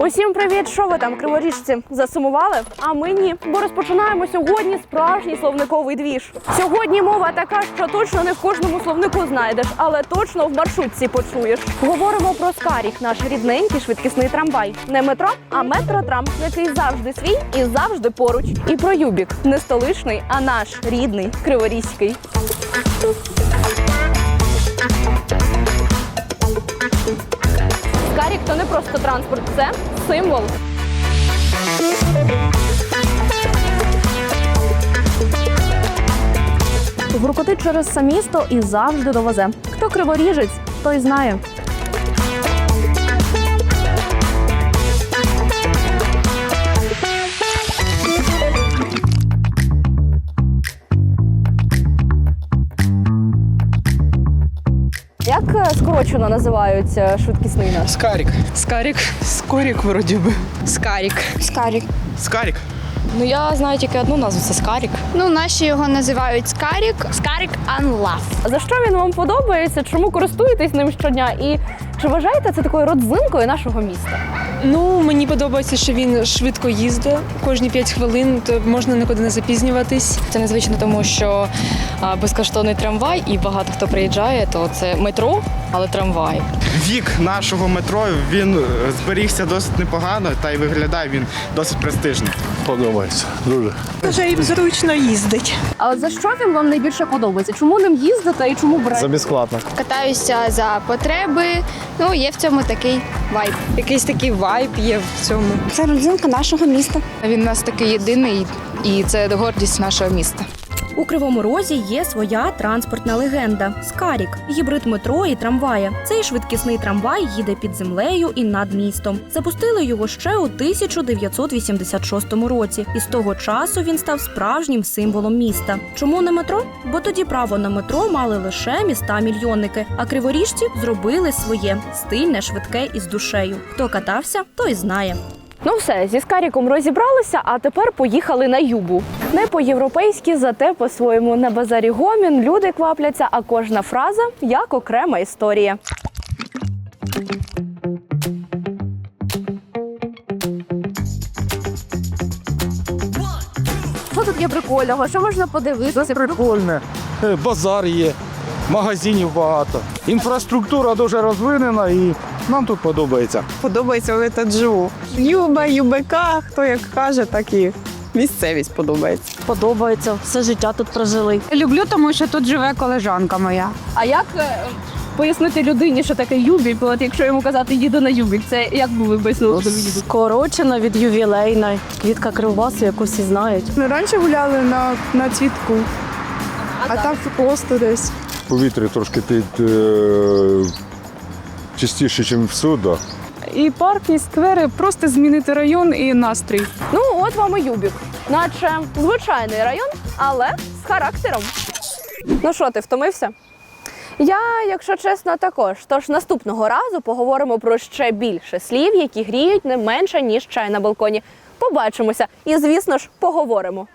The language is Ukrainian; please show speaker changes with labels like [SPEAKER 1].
[SPEAKER 1] Усім привіт! Що ви там, криворіжці? Засумували? А ми ні, бо розпочинаємо сьогодні справжній словниковий двіж. Сьогодні мова така, що точно не в кожному словнику знайдеш, але точно в маршрутці почуєш. Говоримо про Скарік, наш рідненький швидкісний трамвай. Не метро, а метротрам, який завжди свій і завжди поруч. І про Юбік, не столичний, а наш рідний криворізький. Скарік то не просто транспорт, це символ. Гуркоти через все місто і завжди довезе. Хто криворіжець, той знає. Як е, скорочено називають е, швидкісний наш?
[SPEAKER 2] Скарік.
[SPEAKER 3] Скарік.
[SPEAKER 2] Скорік, вроді би.
[SPEAKER 3] Скарік.
[SPEAKER 4] Скарік.
[SPEAKER 2] Скарік.
[SPEAKER 3] Ну я знаю тільки одну назву це Скарік.
[SPEAKER 4] Ну, наші його називають Скарік. Скарік Unlove.
[SPEAKER 1] За що він вам подобається? Чому користуєтесь ним щодня? І чи вважаєте це такою родзинкою нашого міста?
[SPEAKER 3] Ну мені подобається, що він швидко їздить кожні 5 хвилин, то можна нікуди не запізнюватись. Це незвично, тому що а, безкоштовний трамвай, і багато хто приїжджає, то це метро, але трамвай.
[SPEAKER 2] Вік нашого метро він е, зберігся досить непогано, та й виглядає він досить престижно.
[SPEAKER 5] Подобається дуже.
[SPEAKER 6] Дуже їм зручно їздить.
[SPEAKER 1] А за що він вам найбільше подобається? Чому ним їздите і чому брати?
[SPEAKER 5] За безплатно.
[SPEAKER 4] Катаюся за потреби. Ну, є в цьому такий вайб.
[SPEAKER 3] Якийсь такий вайб є в цьому.
[SPEAKER 4] Це родзинка нашого міста.
[SPEAKER 3] Він у нас такий єдиний, і це гордість нашого міста.
[SPEAKER 7] У Кривому Розі є своя транспортна легенда Скарік, гібрид метро і трамвая. Цей швидкісний трамвай їде під землею і над містом. Запустили його ще у 1986 році, і з того часу він став справжнім символом міста. Чому не метро? Бо тоді право на метро мали лише міста-мільйонники, а криворіжці зробили своє стильне, швидке і з душею. Хто катався, той знає.
[SPEAKER 1] Ну все, зі Скаріком розібралися, а тепер поїхали на Юбу. Не по-європейськи, зате по-своєму на базарі гомін, люди квапляться, а кожна фраза як окрема історія. Що тут є прикольного? Що можна подивитися?
[SPEAKER 5] Прикольне. Е, Базар є, магазинів багато. Інфраструктура дуже розвинена і нам тут подобається.
[SPEAKER 6] Подобається, коли тут живу. Юба, ЮБК, хто як каже, так і місцевість подобається.
[SPEAKER 8] подобається. Все життя тут прожили.
[SPEAKER 6] Люблю, тому що тут живе колежанка моя.
[SPEAKER 1] А як е, пояснити людині, що таке Юбік? От якщо йому казати їду на Юбік, це як би ви пояснили, що?
[SPEAKER 8] Скорочена від ювілейна, квітка кривбасу, яку всі знають.
[SPEAKER 6] Ми раніше гуляли на, на цвітку, а, там просто десь.
[SPEAKER 5] Повітря трошки під е, чистіше, ніж всюди.
[SPEAKER 6] І парк, і сквери, просто змінити район і настрій.
[SPEAKER 1] Ну, от вам і Юбік. Наче звичайний район, але з характером. Ну що, ти втомився? Я, якщо чесно, також. Тож наступного разу поговоримо про ще більше слів, які гріють не менше, ніж чай на балконі. Побачимося і, звісно ж, поговоримо.